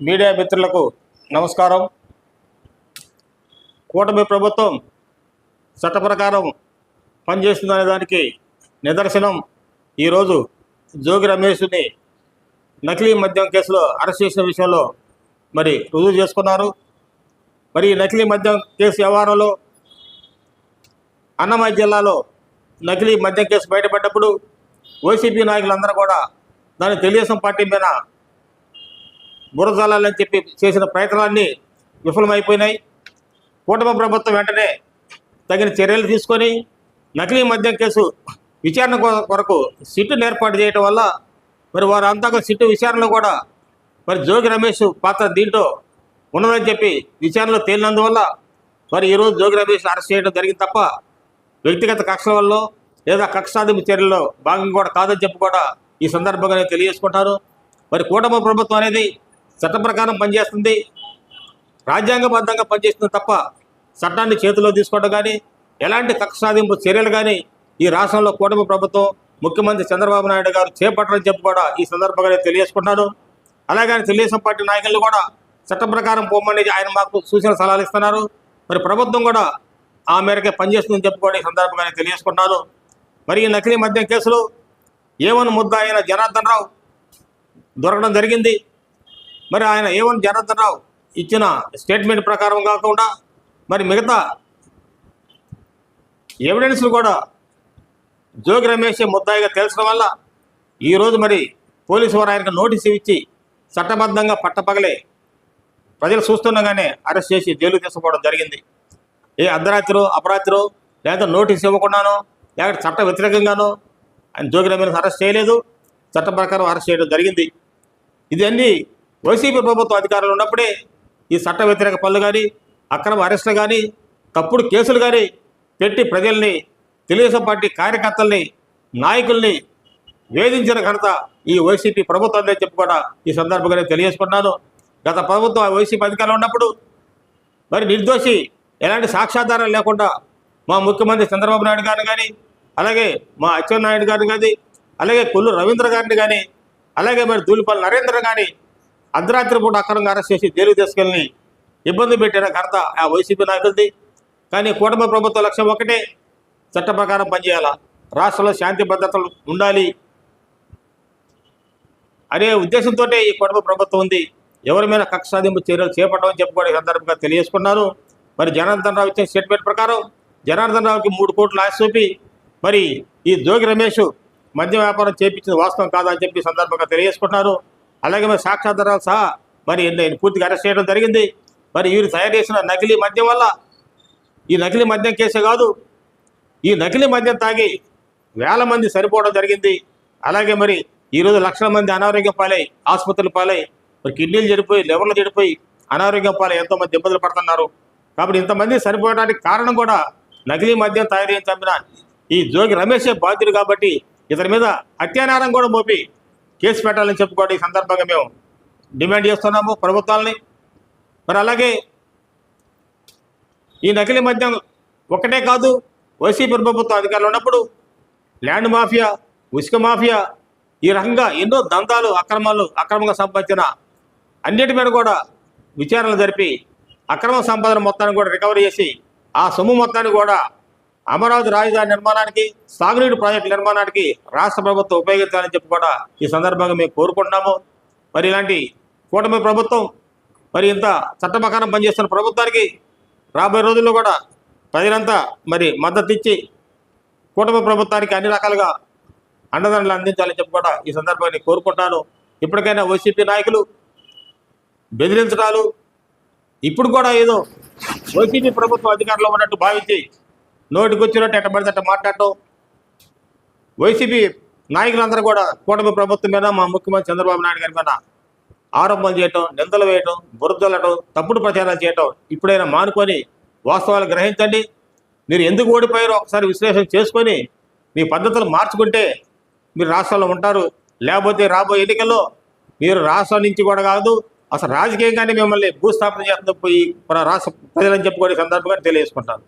Media మిత్రులకు నమస్కారం. కూటమి ప్రభుత్వం చట్ట ప్రకారం పనిచేస్తుందనే దానికి నిదర్శనం. ఈరోజు జోగి రమేష్ని నకిలీ మద్యం కేసులో అరెస్ట్ చేసిన విషయంలో మరి రుజువు చేసుకున్నారు. మరి ఈ నకిలీ మద్యం కేసు వ్యవహారంలో అన్నమయ్య జిల్లాలో నకిలీ మద్యం కేసు బయటపడ్డప్పుడు వైసీపీ నాయకులందరూ కూడా దాని తెలుగుదేశం పార్టీ మీద బురజాలని చెప్పి చేసిన ప్రయత్నాలన్నీ విఫలమైపోయినాయి. కూటమి ప్రభుత్వం వెంటనే తగిన చర్యలు తీసుకొని నకిలీ మద్యం కేసు విచారణ కొ- కొరకు సిట్టును ఏర్పాటు చేయటం వల్ల మరి వారు అంతగా సిట్టు విచారణలో కూడా మరి జోగి రమేష్ పాత్ర దీంట్లో ఉన్నదని చెప్పి విచారణలో తేలినందువల్ల మరి ఈరోజు జోగి రమేష్ అరెస్ట్ చేయడం జరిగింది తప్ప వ్యక్తిగత కక్షల వల్ల లేదా కక్ష చర్యల్లో భాగం కూడా కాదని చెప్పి కూడా ఈ సందర్భంగా తెలియజేసుకుంటారు. మరి కూటమి ప్రభుత్వం అనేది చట్ట ప్రకారం పనిచేస్తుంది. రాజ్యాంగబద్ధంగా పనిచేస్తుంది తప్ప చట్టాన్ని చేతిలో తీసుకోవడం కానీ ఎలాంటి కక్ష సాధింపు చర్యలు కానీ ఈ రాష్ట్రంలో కూటమి ప్రభుత్వం ముఖ్యమంత్రి చంద్రబాబు నాయుడు గారు చేపట్టడం చెప్పి కూడా ఈ సందర్భంగా నేను తెలియజేసుకుంటాను అలాగే తెలుగుదేశం పార్టీ నాయకులు కూడా చట్టం ప్రకారం పోమని ఆయన మాకు సూచన సలహాలు ఇస్తున్నారు. మరి ప్రభుత్వం కూడా ఆ మేరకే పనిచేస్తుందని చెప్పి కూడా ఈ సందర్భంగా నేను తెలియజేసుకుంటాను మరి ఈ నకిలీ మద్యం కేసులో ఏమని ముద్ద అయిన జనార్దన్ రావు దొరకడం జరిగింది. మరి ఆయన ఏమని జనార్దన్ రావు ఇచ్చిన స్టేట్మెంట్ ప్రకారం కాకుండా మరి మిగతా ఎవిడెన్స్లు కూడా జోగి రమేష్ ముద్దాయిగా తెలిసడం వల్ల ఈరోజు మరి పోలీసు వారు ఆయనకు నోటీసు ఇచ్చి చట్టబద్ధంగా పట్టపగలే ప్రజలు చూస్తుండగానే అరెస్ట్ చేసి జైలు తీసుకోవడం జరిగింది. ఏ అర్ధరాత్రో అపరాత్రో లేదా నోటీస్ ఇవ్వకుండానో లేకపోతే చట్ట వ్యతిరేకంగానో ఆయన జోగి రమేష్ అరెస్ట్ చేయలేదు. చట్ట ప్రకారం అరెస్ట్ చేయడం జరిగింది. ఇదన్నీ వైసీపీ ప్రభుత్వం అధికారంలో ఉన్నప్పుడే ఈ చట్ట వ్యతిరేక పనులు కానీ అక్రమ అరెస్టులు కానీ తప్పుడు కేసులు కానీ పెట్టి ప్రజల్ని తెలుగుదేశం పార్టీ కార్యకర్తల్ని నాయకుల్ని వేధించిన ఘనత ఈ వైసీపీ ప్రభుత్వం చెప్పి కూడా ఈ సందర్భంగా తెలియజేసుకున్నాను గత ప్రభుత్వం వైసీపీ అధికారంలో ఉన్నప్పుడు మరి నిర్దోషి ఎలాంటి సాక్ష్యాధారాలు లేకుండా మా ముఖ్యమంత్రి చంద్రబాబు నాయుడు గారిని కానీ అలాగే మా అచ్చెన్నాయుడు గారిని కానీ అలాగే కొల్లు రవీంద్ర గారిని కానీ అలాగే మరి దూలిపల్లి నరేంద్ర కానీ అర్ధరాత్రి పూట అక్రమంగా అరెస్ట్ చేసి జైలు తీసుకెళ్ళి ఇబ్బంది పెట్టిన ఘనత ఆ వైసీపీ నాయకులది. కానీ కూటమి ప్రభుత్వ లక్ష్యం ఒకటే చట్ట ప్రకారం పనిచేయాలా? రాష్ట్రంలో శాంతి భద్రతలు ఉండాలి. అనే ఉద్దేశంతో ఈ కుటుంబ ప్రభుత్వం ఉంది. ఎవరి మీద కక్ష సాధింపు చర్యలు చేపట్టమని చెప్పుకోవడం సందర్భంగా తెలియజేసుకున్నారు. మరి జనార్దన్ రావు ఇచ్చిన స్టేట్మెంట్ ప్రకారం జనార్దన్ రావుకి మూడు కోట్లు ఆశ చూపి మరి ఈ జోగి రమేష్ మద్య వ్యాపారం చేపించిన వాస్తవం కాదని చెప్పి సందర్భంగా తెలియజేసుకుంటున్నారు అలాగే మరి సాక్షాధారాలు సహా మరి నేను పూర్తిగా అరెస్ట్ చేయడం జరిగింది. మరి వీరు తయారు చేసిన నకిలీ మద్యం వల్ల ఈ నకిలీ మద్యం కేసే కాదు. ఈ నకిలీ మద్యం తాగి వేల మంది సరిపోవడం జరిగింది. అలాగే మరి ఈరోజు లక్షల మంది అనారోగ్యం పాలై ఆసుపత్రులు పాలై మరి కిడ్నీలు చెడిపోయి లివర్లు చెడిపోయి అనారోగ్యం పాలై ఎంతోమంది ఇబ్బందులు పడుతున్నారు. కాబట్టి ఇంతమంది సరిపోవడానికి కారణం కూడా నకిలీ మద్యం తయారు చేసి చంపిన ఈ జోగి రమేషే బాధ్యుడు కాబట్టి ఇతని మీద హత్యానేరం కూడా మోపి కేసు పెట్టాలని చెప్పుకోవడం ఈ సందర్భంగా మేము డిమాండ్ చేస్తున్నాము ప్రభుత్వాలని. మరి అలాగే ఈ నకిలీ మద్యం ఒకటే కాదు వైసీపీ ప్రభుత్వం అధికారులు ఉన్నప్పుడు ల్యాండ్ మాఫియా ఉసుక మాఫియా ఈ రకంగా ఎన్నో దందాలు అక్రమాలు అక్రమంగా సంపాదించిన అన్నిటి మీద కూడా విచారణలు జరిపి అక్రమ సంపాదన మొత్తాన్ని కూడా రికవరీ చేసి ఆ సొమ్ము మొత్తాన్ని కూడా అమరావతి రాజధాని నిర్మాణానికి సాగునీటి ప్రాజెక్టు నిర్మాణానికి రాష్ట్ర ప్రభుత్వం ఉపయోగించాలని చెప్పి కూడా ఈ సందర్భంగా మేము కోరుకుంటున్నాము. మరి ఇలాంటి కూటమి ప్రభుత్వం మరి ఇంత చట్ట ప్రకారం పనిచేస్తున్న ప్రభుత్వానికి రాబోయే రోజుల్లో కూడా ప్రజలంతా మరి మద్దతు ఇచ్చి కూటమి ప్రభుత్వానికి అన్ని రకాలుగా అండదండలు అందించాలని చెప్పి కూడా ఈ సందర్భాన్ని కోరుకుంటాను ఇప్పటికైనా వైసీపీ నాయకులు బెదిరించడాలు ఇప్పుడు కూడా ఏదో వైసీపీ ప్రభుత్వం అధికారంలో ఉన్నట్టు భావించి నోటికొచ్చినట్టు ఎట్ట పడితే అట్ట మాట్లాడటం. వైసీపీ నాయకులందరూ కూడా కూటమి ప్రభుత్వం మీద మా ముఖ్యమంత్రి చంద్రబాబు నాయుడు గారి మీద ఆరోపణలు చేయటం నిందలు వేయటం బురదలటం తప్పుడు ప్రచారాలు చేయటం ఇప్పుడైనా మానుకొని వాస్తవాలు గ్రహించండి. మీరు ఎందుకు ఓడిపోయారో ఒకసారి విశ్లేషణ చేసుకొని మీ పద్ధతులు మార్చుకుంటే మీరు రాష్ట్రంలో ఉంటారు. లేకపోతే రాబోయే ఎన్నికల్లో మీరు రాష్ట్రం నుంచి కూడా కాదు అసలు రాజకీయంగానే మిమ్మల్ని భూస్థాపన చేస్తున్న పోయి రాష్ట్ర ప్రజలని చెప్పుకునే సందర్భంగా తెలియజేసుకుంటాను.